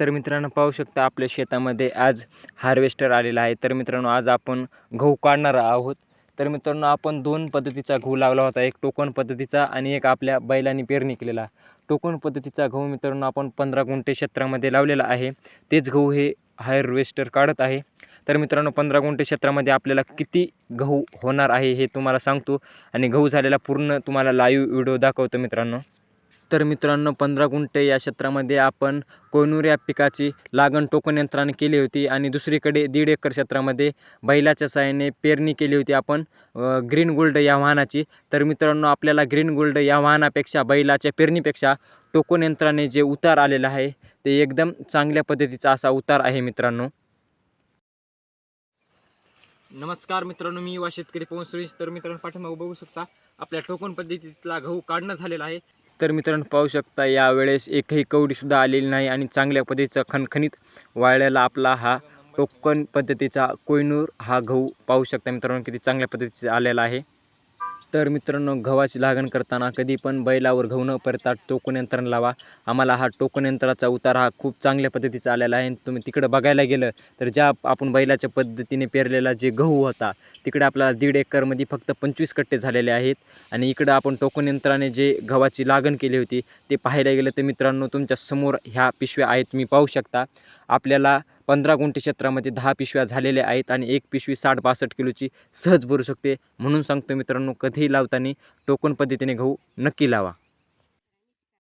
तर मित्रांनो पाहू शकता आपल्या शेतामध्ये आज हार्वेस्टर आलेला आहे. तर मित्रांनो आज आपण गहू काढणार आहोत. तर मित्रांनो आपण दोन पद्धतीचा गहू लावला होता. एक टोकन पद्धतीचा आणि एक आपल्या बैलाने पेरणी केलेला. टोकन पद्धतीचा गहू मित्रांनो आपण पंधरा गुंठे क्षेत्रामध्ये लावलेला आहे. तेच गहू हे हार्वेस्टर काढत आहे. तर मित्रांनो पंधरा गुंठे क्षेत्रामध्ये आपल्याला किती गहू होणार आहे हे तुम्हाला सांगतो. आणि गहू झालेला पूर्ण तुम्हाला लाईव्ह व्हिडिओ दाखवतो मित्रांनो. तर मित्रांनो पंधरा गुंठे या क्षेत्रामध्ये आपण कोयनूर या पिकाची लागण टोकन यंत्राने केली होती आणि दुसरीकडे दीड एकर क्षेत्रामध्ये बैलाच्या साहाय्याने पेरणी केली होती आपण ग्रीन गोल्ड या वाहनाची. तर मित्रांनो आपल्याला ग्रीन गोल्ड या वाहनापेक्षा बैलाच्या पेरणीपेक्षा टोकन यंत्राने जे उतार आलेला आहे ते एकदम चांगल्या पद्धतीचा असा उतार आहे मित्रांनो. नमस्कार मित्रांनो मी युवा शेतकरी पवन सुरेश. तर मित्रांनो पाठिंबा बघू शकता आपल्या टोकन पद्धतीतला गहू काढणं झालेला आहे. तर मित्रांनो पाहू शकता यावेळेस एकही कवडीसुद्धा आलेली नाही आणि चांगल्या पद्धतीचा खणखणीत वाळलेला आपला हा टोकन पद्धतीचा कोयनूर हा गहू पाहू शकता मित्रांनो किती चांगल्या पद्धतीचा आलेला आहे. तर मित्रांनो गव्हाची लागण करताना कधी पण बैलावर गहू न परता टोकन यंत्रण लावा. आम्हाला हा टोकन यंत्राचा उतार हा खूप चांगल्या पद्धतीचा आलेला आहे. आणि तुम्ही तिकडं बघायला गेलं तर ज्या आपण बैलाच्या पद्धतीने पेरलेला जे गहू होता तिकडे आपल्याला दीड एकरमध्ये फक्त पंचवीस कट्टे झालेले आहेत. आणि इकडं आपण टोकन यंत्राने जे गव्हाची लागण केली होती ते पाहायला गेलं तर मित्रांनो तुमच्यासमोर ह्या पिशव्या आहेत तुम्ही पाहू शकता. आपल्याला पंधरा गुंठे क्षेत्रामध्ये दहा पिशव्या झालेल्या आहेत आणि एक पिशवी साठ बासष्ट किलोची सहज भरू शकते. म्हणून सांगतो मित्रांनो कधीही लावताना टोकन पद्धतीने गहू नक्की लावा.